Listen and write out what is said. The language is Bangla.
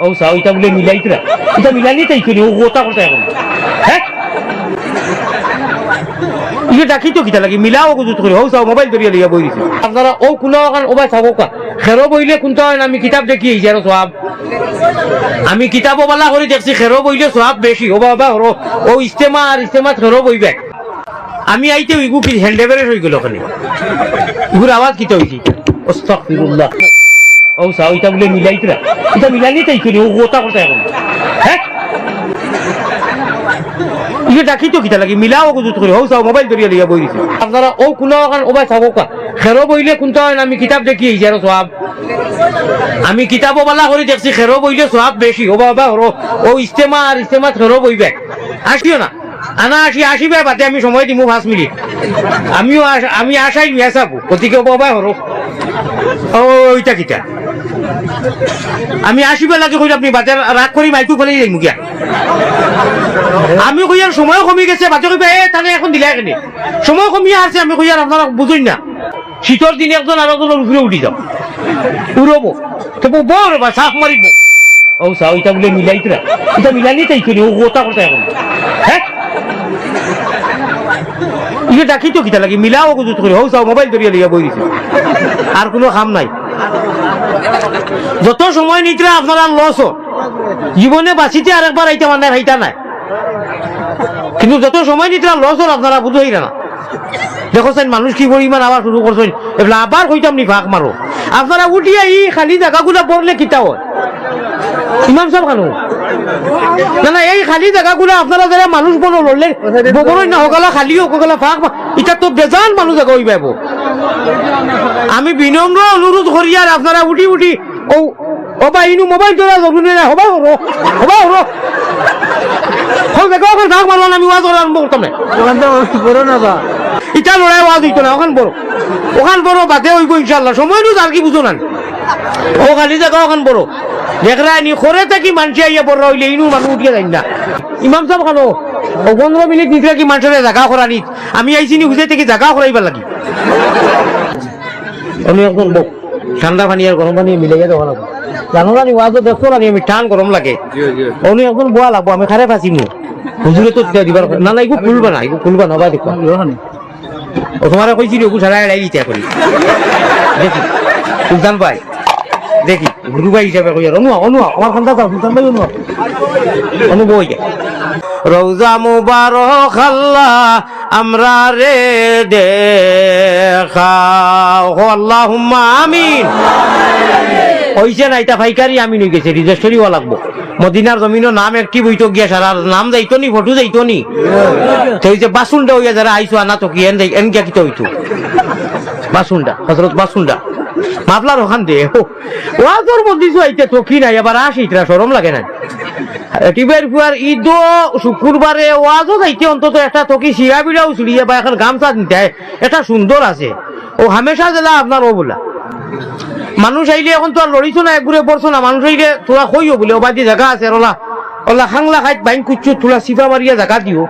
ও সাও এটা বলে মিলাইতরা এটা মিলানি তাই করি ও গোটা কথা এখন। হ্যাঁ? ইয়ে তো কিতা লাগি, মিলাও গুজুত করি। ও সাও মোবাইল ধরিয়া লিয়া বই দিছে। আপনারা ও কোনো কারণ ওবাই চাবো কা খেরো বইলে কোনটা হয় আমি কিতাব দেখি এই যারো সব আমি কিতাব বালা করে দেখছি খেরো বইলে সব বেশি ও বাবা হরো ও ইস্তেমা আর ইস্তেমা খেরো বইবে আমি আইতে ইগু কি হ্যান্ডেভারেজ হয়ে গেল ওখানে ইগুর আওয়াজ কিতা হইছি আস্তাগফিরুল্লাহ ও সাও এটা বলে মিলাইতরা এটা মিলানি তাই করি ও গোটা কথা এখন হ্যাঁ ডাকি তো কিতা লাগি মিলাও গুজুত করি ও সাও মোবাইল ধরিয়া লিয়া বই দিছে আপনারা ও কোনো কারণ ওবাই চাবো কা খেরো বইলে কোনটা আমি কিতাব দেখি এই যারো সব আমি কিতাব বালা করে দেখছি খেরো বইলে সব বেশি ও বাবা হরো ও ইস্তেমা আর ইস্তেমা খেরো বইবে আসিও না আনা আসি আসিবে বাদে আমি সময় দিমু পাঁচ মিনিট আমিও আমি আসাই নিয়ে আসাবো গতিকে বাবা হরো ও ওইটা কিতা আমি আসিবে লাগে কই আপনি বাজার রাগ করি, মাইকু ফেলে যাই মুখিয়া। আমি কইয়ার সময় কমি গেছে বাচ্চা কইবা, এ, তাহলে এখন দিলে এখানে। সময় কমিয়ে আছে আমি কইয়ার, আপনারা বুঝুন না, শীতর দিনে একজন আর একজনের উপরে উঠি যাও। উড়বো তো বল বা সাফ মারিব। ও সাও এটা বলে মিলাইতরা এটা মিলানি তাই করি, ও গোটা কথা এখন। হ্যাঁ? ইয়ে ডাকি তো কিতা লাগি, মিলাও গুজুত করি, ও সাও মোবাইল ধরিয়া লিয়া বই আর কোনো কাম নাই। যত সময় নিতরা আপনারা লস জীবনে বাঁচিতে আরেকবার আইতে মানে হাইতা নাই। কিন্তু যত সময় নিতরা লস হল আপনারা বুঝাই না। দেখছেন মানুষ কি পরিমাণ আবার শুরু করছেন এগুলা আবার কইতাম নি, ফাঁক মারো। আপনারা উঠিয়া এই খালি জায়গাগুলা পড়লে কিতা হয়? ইমাম সাহেব খানো? না না, এই খালি জায়গাগুলো আপনারা যারা মানুষ বনো লড়লে বগরই না হকালা খালি হকালা মা- এটা তো বেজান মানুষ জায়গা হইবে আমি বিনম্র অনুরোধ করি আর আপনারা উঠি উঠি। ও ও বা ইনু মোবাইল তোলা জরুরি না হবা হরো হবা হরো হল দেখো ওখানে ফাঁক মারলাম আমি ওয়াজ করার বলতাম না বড় না বা ইটা লড়াই ওয়াজ হইতো না ওখান বড় ওখান বড় বাদে হইব ইনশাল্লাহ সময় নুজ আর কি বুঝো না। ও খালি জায়গা ওখান বড় দেখরা নি খরে থাকি মানুষ আইয়া বড় হইলে ইনু মানুষ উঠিয়ে যাই না। ইমাম সাহেব খানো ও পনেরো মিনিট নিতে কি মানুষের জায়গা করা নিত? আমি আইছি নি হুজে থেকে জায়গা করাইবার লাগি। আমি একজন বক ঠান্ডা পানি আর গরম পানি মিলাইয়া দেওয়া লাগবে জানো না নি ওয়াজও দেখছ না আমি টান গরম লাগে। উনি একজন বোয়া লাগবো আমি খারে ফাঁসি মু। হুজুরে তো দিবার না না এগু খুলবা না এগু খুলবা না বা দেখো ও তোমারে কইছি ওগু সারা এড়াই দিতে করি দেখি সুলতান ভাই দেখি গুরু ভাই হিসাবে কই আর অনুয়া অনুয়া আমার খান্দা দাও সুলতান ভাই অনুয়া অনু বই রৌজা মুবারক আল্লাহ আমরা রে আল্লাহুম্মা আমিন। হইছে না এটা ফাইকারি আমি নই গেছে রেজিস্ট্রি হওয়া লাগবো। মদিনার জমিনের নাম একটি বইতো গিয়া সারা নাম যাইতো নি ফটো যাইতো নি। তো যে বাসুন্ডা হইয়া যারা আইসো আনা তো কি এন এন গিয়া কিতা হইতো। বাসুন্ডা হজরত বাসুন্ডা মাপলার ওখান দে ওয়াজর মধ্যে আইতে তো কি নাই, এবার আসি ইতরা সরম লাগে না টিবের ফুয়ার ঈদ শুক্রবারে ওয়াজও যাইতে অন্তত একটা শিরা বিড়াও বা এখন গামছা নিতে এটা সুন্দর আছে। ও, হামেশা জেলা আপনার ও বলা। মানুষ আইলে এখন তো আর লড়িছো না, একগুড়ে পড়ছো না, মানুষ আইলে তোরা কইও বলে ওবাদি জায়গা আছে আর ওলা হাংলা খাইত বাইন কুচ্ছু তোলা সিফা মারিয়া জায়গা দিও।